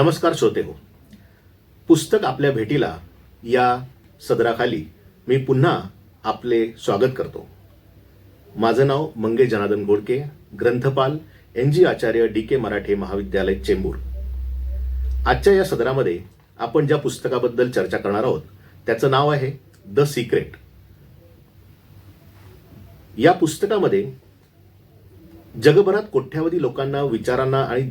नमस्कार श्रोते हो. पुस्तक आपल्या भेटीला या सदराखाली मी पुन्हा आपले स्वागत करतो. माझं नाव Mange Janardan Godke ग्रंथपाल N G Acharya D K Marathe महाविद्यालय चेंबूर. आजच्या या सदरामध्ये आपण ज्या पुस्तकाबद्दल चर्चा करणार आहोत त्याचं नाव आहे द सिक्रेट. या पुस्तकामध्ये जगभरात कोट्यावधी लोकांना विचारांना आणि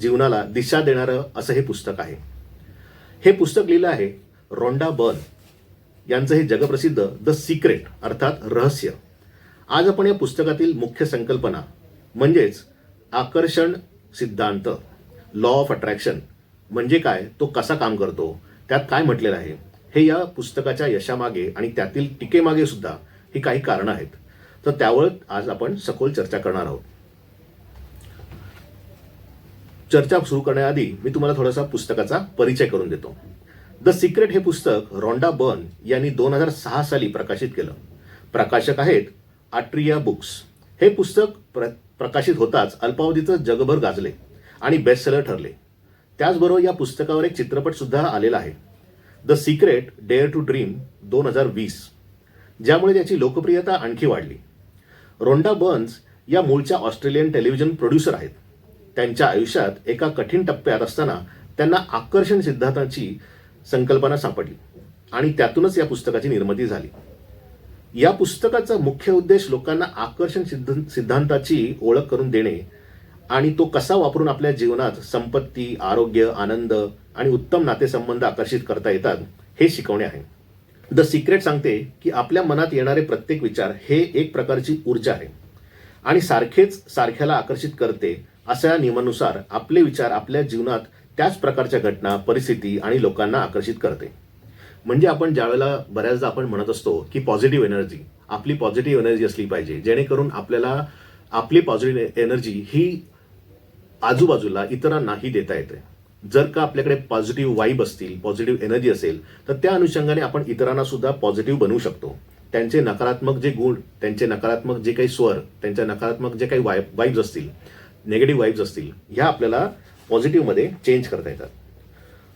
जीवनाला दिशा देणारं असं हे पुस्तक आहे. हे पुस्तक लिहिलं आहे रोंडा बर्न. यांचं हे जगप्रसिद्ध द सिक्रेट अर्थात रहस्य. आज आपण या पुस्तकातील मुख्य संकल्पना म्हणजेच आकर्षण सिद्धांत लॉ ऑफ अट्रॅक्शन म्हणजे काय तो कसा काम करतो त्यात काय म्हटलेलं आहे हे या पुस्तकाच्या यशामागे आणि त्यातील टीकेमागे सुद्धा ही काही कारणं आहेत. तर त्यावर आज आपण सखोल चर्चा करणार आहोत. चर्चा सुरू करण्याआधी मी तुम्हाला थोडासा पुस्तकाचा परिचय करून देतो. द सिक्रेट हे पुस्तक रॉन्डा बर्न यांनी दोन हजार सहा साली प्रकाशित केलं. प्रकाशक आहेत आट्रिया बुक्स. हे पुस्तक प्र प्रकाशित होताच अल्पावधीचं जगभर गाजले आणि बेस्टसेलर ठरले. त्याचबरोबर या पुस्तकावर एक चित्रपट सुद्धा आलेला आहे. The secret dare to dream दोन हजार वीस. ज्यामुळे त्याची लोकप्रियता आणखी वाढली. रोंडा बर्न्स या मूळच्या ऑस्ट्रेलियन टेलिव्हिजन प्रोड्युसर आहेत. त्यांच्या आयुष्यात एका कठीण टप्प्यात असताना त्यांना आकर्षण सिद्धांताची संकल्पना सापडली आणि त्यातूनच या पुस्तकाची निर्मिती झाली. या पुस्तकाचा मुख्य उद्देश लोकांना आकर्षण सिद्ध सिद्धांताची ओळख करून देणे आणि तो कसा वापरून आपल्या जीवनात संपत्ती आरोग्य आनंद आणि उत्तम नातेसंबंध आकर्षित करता येतात हे शिकवणे आहे. द सिक्रेट सांगते की आपल्या मनात येणारे प्रत्येक विचार हे एक प्रकारची ऊर्जा आहे आणि सारखेच सारख्याला आकर्षित करते अशा नियमानुसार आपले विचार आपल्या जीवनात त्याच प्रकारच्या घटना परिस्थिती आणि लोकांना आकर्षित करते. म्हणजे आपण ज्यावेळेला बऱ्याचदा आपण म्हणत असतो की पॉझिटिव्ह एनर्जी आपली पॉझिटिव्ह एनर्जी असली पाहिजे जेणेकरून आपल्याला आपली पॉझिटिव्ह एनर्जी ही आजूबाजूला इतरांनाही देता येते. जर का आपल्याकडे पॉझिटिव्ह वाईब असतील पॉझिटिव्ह एनर्जी असेल तर त्या अनुषंगाने आपण इतरांना सुद्धा पॉझिटिव्ह बनवू शकतो. त्यांचे नकारात्मक जे गुण त्यांचे नकारात्मक जे काही स्वर त्यांच्या नकारात्मक जे काही वाय वाईब्स असतील नेगेटिव्ह वाईब्स असतील ह्या आपल्याला पॉझिटिव्हमध्ये चेंज करता येतात.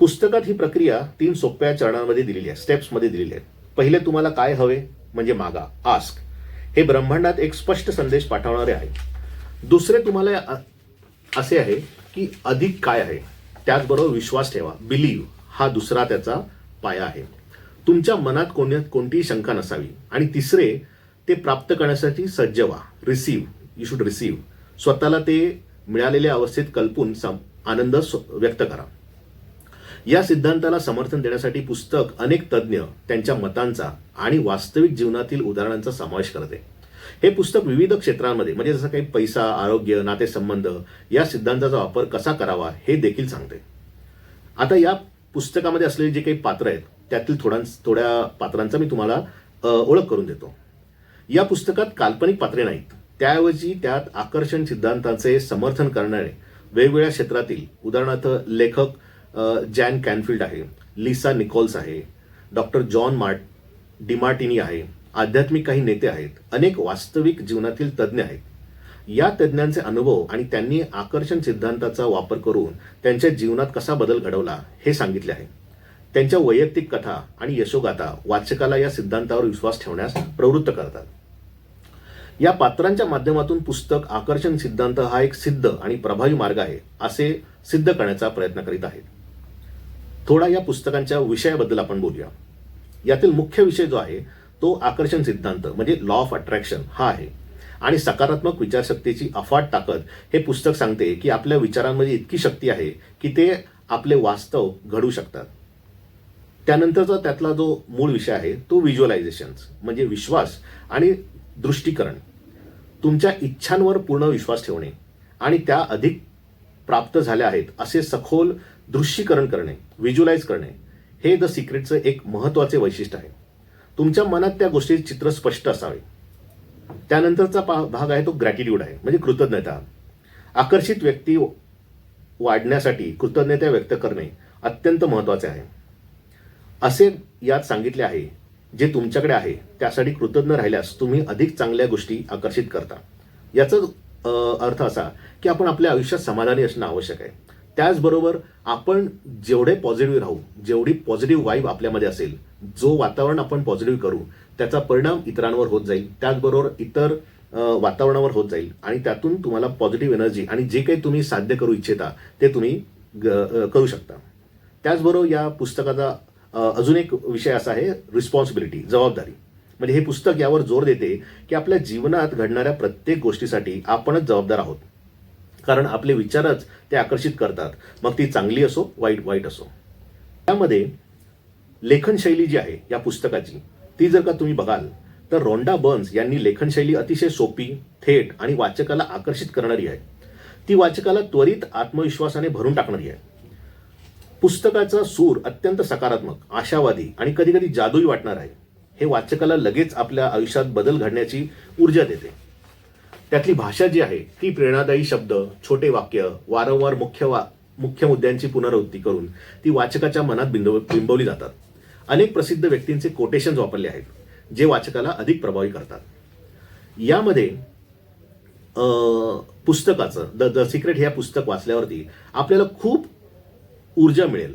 पुस्तकात ही प्रक्रिया तीन सोप्या चरणांमध्ये दिलेली आहे स्टेप्समध्ये दिलेली आहे पहिले तुम्हाला काय हवे म्हणजे मागा आस्क हे ब्रह्मांडात एक स्पष्ट संदेश पाठवणारे आहे दुसरे तुम्हाला असे आहे की अधिक काय आहे त्याचबरोबर विश्वास ठेवा बिलीव्ह हा दुसरा त्याचा पाया आहे. तुमच्या मनात कोण्या कोणतीही शंका नसावी. आणि तिसरे ते प्राप्त करण्यासाठी सज्ज व्हा रिसीव्ह यू शुड रिसीव्ह स्वतःला ते मिळालेल्या अवस्थेत कल्पून सम- आनंद स्व- व्यक्त करा. या सिद्धांताला समर्थन देण्यासाठी पुस्तक अनेक तज्ज्ञ त्यांच्या मतांचा आणि वास्तविक जीवनातील उदाहरणांचा समावेश करते. हे पुस्तक विविध क्षेत्रांमध्ये म्हणजे जसं काही पैसा आरोग्य नातेसंबंध या सिद्धांताचा वापर कसा करावा हे देखील सांगते. आता या पुस्तकामध्ये असलेले जे काही पात्र आहेत त्यातील थोड्या थोड्या पात्रांचा मी तुम्हाला ओळख करून देतो. या पुस्तकात काल्पनिक पात्रे नाहीत. त्याऐवजी त्यात आकर्षण सिद्धांताचे समर्थन करणारे वेगवेगळ्या क्षेत्रातील उदाहरणार्थ लेखक जॅन कॅनफिल्ड आहे लिसा निकोल्स आहे डॉक्टर जॉन मार्ट डिमार्टिनी आहे आध्यात्मिक काही नेते आहेत अनेक वास्तविक जीवनातील तज्ज्ञ आहेत. या तज्ज्ञांचे अनुभव आणि त्यांनी आकर्षण सिद्धांताचा वापर करून त्यांच्या जीवनात कसा बदल घडवला हे सांगितले आहे. त्यांच्या वैयक्तिक कथा आणि यशोगाथा वाचकाला या सिद्धांतावर विश्वास ठेवण्यास प्रवृत्त करतात. या पात्रांच्या माध्यमातून पुस्तक आकर्षण सिद्धांत हा एक सिद्ध आणि प्रभावी मार्ग आहे असे सिद्ध करण्याचा प्रयत्न करीत आहेत. थोडा या पुस्तकांच्या विषयाबद्दल आपण बोलूया. यातील मुख्य विषय जो आहे तो आकर्षण सिद्धांत म्हणजे लॉ ऑफ अट्रॅक्शन हा आहे. आणि सकारात्मक विचारशक्तीची अफाट ताकद हे पुस्तक सांगते की आपल्या विचारांमध्ये इतकी शक्ती आहे की ते आपले वास्तव घडू शकतात. त्यानंतरचा त्यातला जो मूळ विषय आहे तो व्हिज्युअलायझेशन म्हणजे विश्वास आणि दृष्टीकरण तुमच्या इच्छांवर पूर्ण विश्वास ठेवणे आणि त्या अधिक प्राप्त झाल्या आहेत असे सखोल दृश्यीकरण करणे व्हिज्युलाइज करणे हे द सिक्रेटचं एक महत्त्वाचे वैशिष्ट्य आहे. तुमच्या मनात त्या गोष्टीचे चित्र स्पष्ट असावे. त्यानंतरचा पा- भाग आहे तो ग्रॅटिट्यूड आहे म्हणजे कृतज्ञता. आकर्षित व्यक्ती वाढण्यासाठी कृतज्ञता व्यक्त करणे अत्यंत महत्त्वाचे आहे. असे यात सांगितले आहे जे तुमच्याकडे आहे त्यासाठी कृतज्ञ राहिल्यास तुम्ही अधिक चांगल्या गोष्टी आकर्षित करता. याचा अर्थ असा की आपण आपल्या आयुष्यात समाधानी असणं आवश्यक आहे. त्याचबरोबर आपण जेवढे पॉझिटिव्ह राहू जेवढी पॉझिटिव्ह वाईब आपल्यामध्ये असेल जो वातावरण आपण पॉझिटिव्ह करू त्याचा परिणाम इतरांवर होत जाईल. त्याचबरोबर इतर वातावरणावर होत जाईल. आणि त्यातून तुम्हाला पॉझिटिव्ह एनर्जी आणि जे काही तुम्ही साध्य करू इच्छिता ते तुम्ही ग- करू शकता. त्याचबरोबर या पुस्तकाचा अजून एक विषय असा आहे रिस्पॉन्सिबिलिटी जबाबदारी. म्हणजे हे पुस्तक यावर जोर देते की आपल्या जीवनात घडणाऱ्या प्रत्येक गोष्टीसाठी आपणच जबाबदार आहोत. कारण आपले विचारच ते आकर्षित करतात. मग ती चांगली असो वाईट वाईट असो. त्यामध्ये लेखनशैली जी आहे या पुस्तकाची ती जर का तुम्ही बघाल तर रोंडा बर्न्स यांनी लेखनशैली अतिशय सोपी थेट आणि वाचकाला आकर्षित करणारी आहे. ती वाचकाला त्वरित आत्मविश्वासाने भरून टाकणारी आहे. पुस्तकाचा सूर अत्यंत सकारात्मक आशावादी आणि कधी कधी जादुई वाटणार आहे. हे वाचकाला लगेच आपल्या आयुष्यात बदल घडण्याची ऊर्जा देते. त्यातली भाषा जी आहे ती प्रेरणादायी शब्द छोटे वाक्य वारंवार मुख्य वा मुख्य मुद्द्यांची पुनरावृत्ती करून ती वाचकाच्या मनात बिंदव बिंबवली जातात. अनेक प्रसिद्ध व्यक्तींचे कोटेशन्स वापरले आहेत जे वाचकाला अधिक प्रभावी करतात. यामध्ये पुस्तकाचं द द सिक्रेट ह्या पुस्तक वाचल्यावरती आपल्याला खूप ऊर्जा मिळेल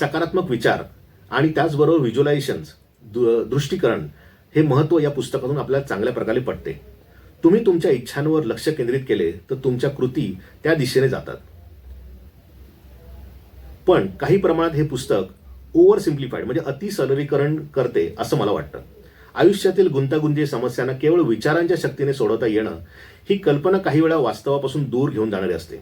सकारात्मक विचार आणि त्याचबरोबर व्हिज्युअलायझेशन्स दृष्टीकरण हे महत्त्व या पुस्तकातून आपल्याला चांगल्या प्रकारे पटते. तुम्ही तुमच्या इच्छांवर लक्ष केंद्रित केले तर तुमच्या कृती त्या दिशेने जातात. पण काही प्रमाणात हे पुस्तक ओव्हर सिम्प्लिफाईड म्हणजे अतिसरलीकरण करते असं मला वाटतं. आयुष्यातील गुंतागुंती समस्यांना केवळ विचारांच्या शक्तीने सोडवता येणं ही कल्पना काही वेळा वास्तवापासून दूर घेऊन जाणारी असते.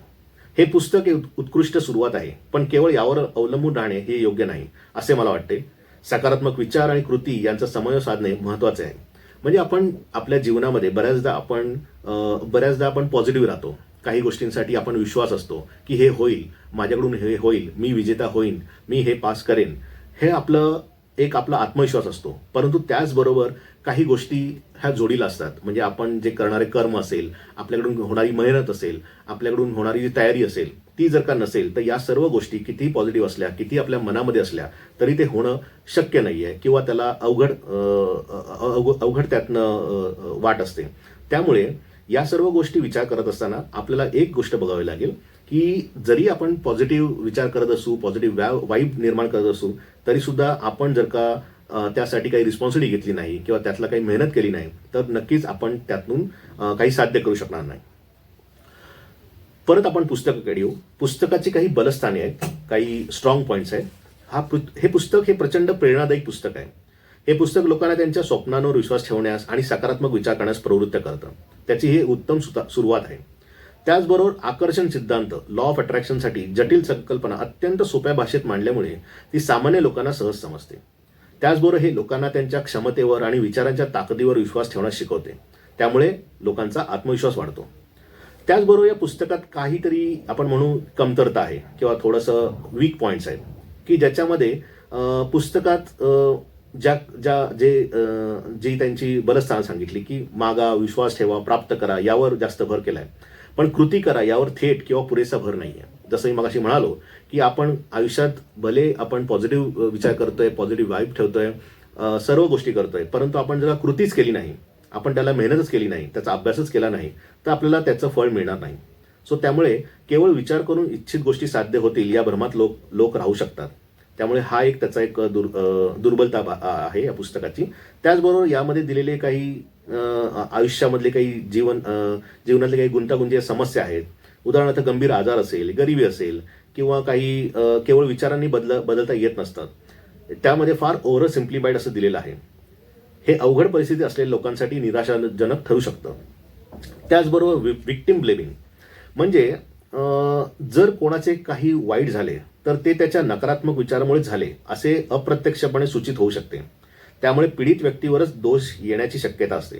हे पुस्तक एक उत्कृष्ट सुरुवात आहे पण केवळ यावर अवलंबून राहणे हे योग्य नाही असे मला वाटते. सकारात्मक विचार आणि कृती यांचा समन्वय साधणे महत्त्वाचे आहे. म्हणजे आपण आपल्या जीवनामध्ये बऱ्याचदा आपण बऱ्याचदा आपण पॉझिटिव्ह राहतो. काही गोष्टींसाठी आपण विश्वास असतो की हे होईल माझ्याकडून हे होईल मी विजेता होईन मी हे पास करेन. हे आपलं एक आपला आत्मविश्वास असतो. परंतु त्याचबरोबर काही गोष्टी ह्या जोडीला असतात. म्हणजे आपण जे करणारे कर्म असेल आपल्याकडून होणारी मेहनत असेल आपल्याकडून होणारी जी तयारी असेल ती जर का नसेल तर या सर्व गोष्टी किती पॉझिटिव्ह असल्या किती आपल्या मनामध्ये असल्या तरी ते होणं शक्य नाही आहे किंवा त्याला अवघड अवघड त्यातनं वाट असते. त्यामुळे या सर्व गोष्टी विचार करत असताना आपल्याला एक गोष्ट बघावी लागेल की जरी आपण पॉझिटिव्ह विचार करत असू पॉझिटिव्ह वाईब निर्माण करत असू तरी सुद्धा आपण जर का त्यासाठी काही रिस्पॉन्सिबिलिटी घेतली नाही किंवा त्यातला काही मेहनत केली नाही तर नक्कीच आपण त्यातून काही साध्य करू शकणार नाही. परत आपण पुस्तकाकडे येऊ. पुस्तकाची काही बलस्थाने आहेत काही स्ट्रॉंग पॉईंट्स आहेत. हा हे पुस्तक हे प्रचंड प्रेरणादायी पुस्तक आहे. हे पुस्तक लोकांना त्यांच्या स्वप्नांवर विश्वास ठेवण्यास आणि सकारात्मक विचार करण्यास प्रवृत्त करतं. त्याची ही उत्तम सुता- सुरुवात आहे. त्याचबरोबर आकर्षण सिद्धांत लॉ ऑफ अट्रॅक्शनसाठी जटिल संकल्पना अत्यंत सोप्या भाषेत मांडल्यामुळे ती सामान्य लोकांना सहज समजते. त्याचबरोबर हे लोकांना त्यांच्या क्षमतेवर आणि विचारांच्या ताकदीवर विश्वास ठेवण्यास शिकवते. त्यामुळे लोकांचा आत्मविश्वास वाढतो. त्याचबरोबर या पुस्तकात काहीतरी आपण म्हणू कमतरता आहे किंवा थोडंसं वीक पॉईंट्स आहेत की ज्याच्यामध्ये पुस्तकात ज्या ज्या जे जी त्यांची बलस्थान सांगितली की मागा विश्वास ठेवा प्राप्त करा यावर जास्त भर केला आहे पण कृती करा यावर थेट किंवा पुरेसा भर नाही आहे जसं मी मगाशी म्हणालो की आपण आयुष्यात भले आपण पॉझिटिव्ह विचार करतोय पॉझिटिव्ह वाईब ठेवतोय सर्व गोष्टी करतोय परंतु आपण जरा कृतीच केली नाही आपण त्याला मेहनतच केली नाही त्याचा अभ्यासच केला नाही तर आपल्याला त्याचं फळ मिळणार नाही. सो त्यामुळे केवळ विचार करून इच्छित गोष्टी साध्य होतील या भ्रमात लोक लोक राहू शकतात. त्यामुळे हा एक त्याचा एक दुर् दुर्बलता बा- आहे या पुस्तकाची. त्याचबरोबर यामध्ये दिलेले काही आयुष्यामधले काही जीवन जीवनातले काही गुंतागुंती समस्या आहेत. उदाहरणार्थ गंभीर आजार असेल गरिबी असेल किंवा काही केवळ विचारांनी बदल बदलता येत नसतात. त्यामध्ये फार ओव्हर सिम्प्लिफाईड असं दिलेलं आहे. हे अवघड परिस्थिती असलेल्या लोकांसाठी निराशाजनक ठरू शकतं. त्याचबरोबर विक्टिम ब्लेमिंग म्हणजे जर कोणाचे काही वाईट झाले तर ते त्याच्या नकारात्मक विचारामुळे झाले असे अप्रत्यक्षपणे सूचित होऊ शकते. त्यामुळे पीडित व्यक्तीवरच दोष येण्याची शक्यता असते.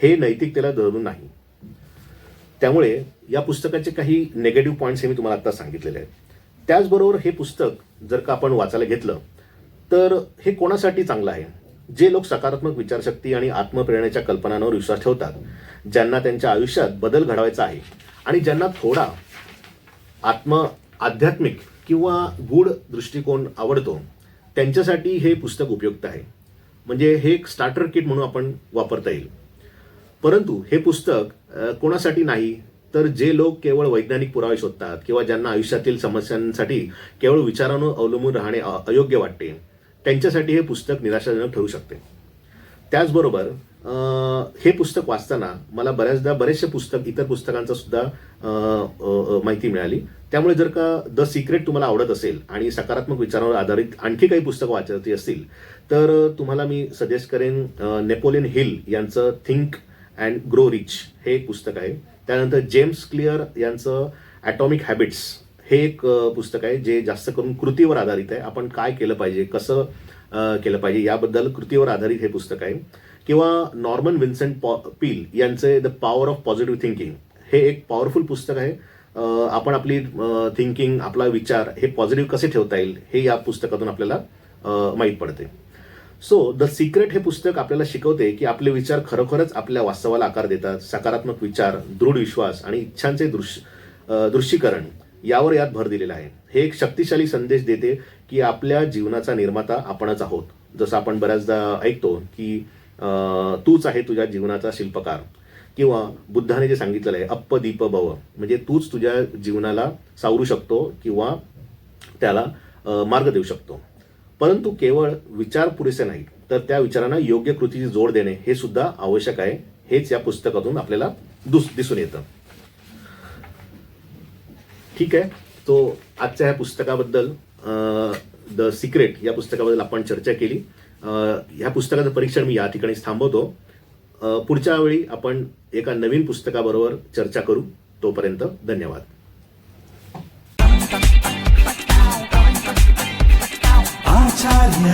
हे नैतिकतेला धरून नाही. त्यामुळे या पुस्तकाचे काही नेगेटिव्ह पॉईंट्स हे मी तुम्हाला आता सांगितलेले आहेत. त्याचबरोबर हे पुस्तक जर का आपण वाचायला घेतलं तर हे कोणासाठी चांगलं आहे? जे लोक सकारात्मक विचारशक्ती आणि आत्मप्रेरणेच्या कल्पनांवर विश्वास ठेवतात ज्यांना त्यांच्या आयुष्यात बदल घडवायचा आहे आणि ज्यांना थोडा आत्म आध्यात्मिक किंवा गूढ दृष्टिकोन आवडतो त्यांच्यासाठी हे पुस्तक उपयुक्त आहे. म्हणजे हे एक स्टार्टर किट म्हणून आपण वापरता येईल. परंतु हे पुस्तक कोणासाठी नाही तर जे लोक केवळ वैज्ञानिक पुरावे शोधतात किंवा ज्यांना आयुष्यातील समस्यांसाठी केवळ विचारांवर अवलंबून राहणे अयोग्य वाटते त्यांच्यासाठी हे पुस्तक निराशाजनक ठरू शकते. त्याचबरोबर हे पुस्तक वाचताना मला बऱ्याचदा बरेचसे पुस्तक इतर पुस्तकांचा सुद्धा माहिती मिळाली. त्यामुळे जर का द सिक्रेट तुम्हाला आवडत असेल आणि सकारात्मक विचारांवर आधारित आणखी काही पुस्तकं वाचायची असतील तर तुम्हाला मी सजेस्ट करेन नेपोलियन हिल यांचं थिंक अँड ग्रो रिच हे एक पुस्तक आहे. त्यानंतर जेम्स क्लिअर यांचं ॲटॉमिक हॅबिट्स हे एक पुस्तक आहे जे जास्त करून कृतीवर आधारित आहे. आपण काय केलं पाहिजे कसं केलं पाहिजे याबद्दल कृतीवर आधारित हे पुस्तक आहे. किंवा नॉर्मन विन्सेंट पॉ पील यांचे the power of positive thinking हे एक पॉवरफुल पुस्तक आहे. आपण आपली थिंकिंग आपला विचार हे पॉझिटिव्ह कसे ठेवता येईल हे या पुस्तकातून आपल्याला माहीत पडते. सो द सिक्रेट हे पुस्तक आपल्याला शिकवते की आपले विचार खरोखरच आपल्या वास्तवाला आकार देतात. सकारात्मक विचार दृढ विश्वास आणि इच्छांचे दृश्य दृश्यीकरण यावर यात भर दिलेला आहे. हे एक शक्तिशाली संदेश देते की आपल्या जीवनाचा निर्माता आपणच आहोत. जसं आपण बऱ्याचदा ऐकतो की तूच आहे तुझ्या जीवनाचा शिल्पकार. किंवा बुद्धाने जे सांगितलेलं आहे अप्प दीप भव. म्हणजे तूच तुझ्या जीवनाला सावरू शकतो किंवा त्याला मार्ग देऊ शकतो. परंतु केवळ विचार पुरेसे नाही तर त्या विचारांना योग्य कृतीची जोड देणे हे सुद्धा आवश्यक आहे. हेच या पुस्तकातून आपल्याला दुस दिसून येतं. ठीक आहे. तो आजच्या ह्या पुस्तकाबद्दल द सिक्रेट या पुस्तकाबद्दल आपण चर्चा केली. ह्या पुस्तकाचं परीक्षण मी या ठिकाणी थांबवतो. पुढच्या वेळी आपण एका नवीन पुस्तकाबरोबर चर्चा करू. तोपर्यंत धन्यवाद. आचार्य.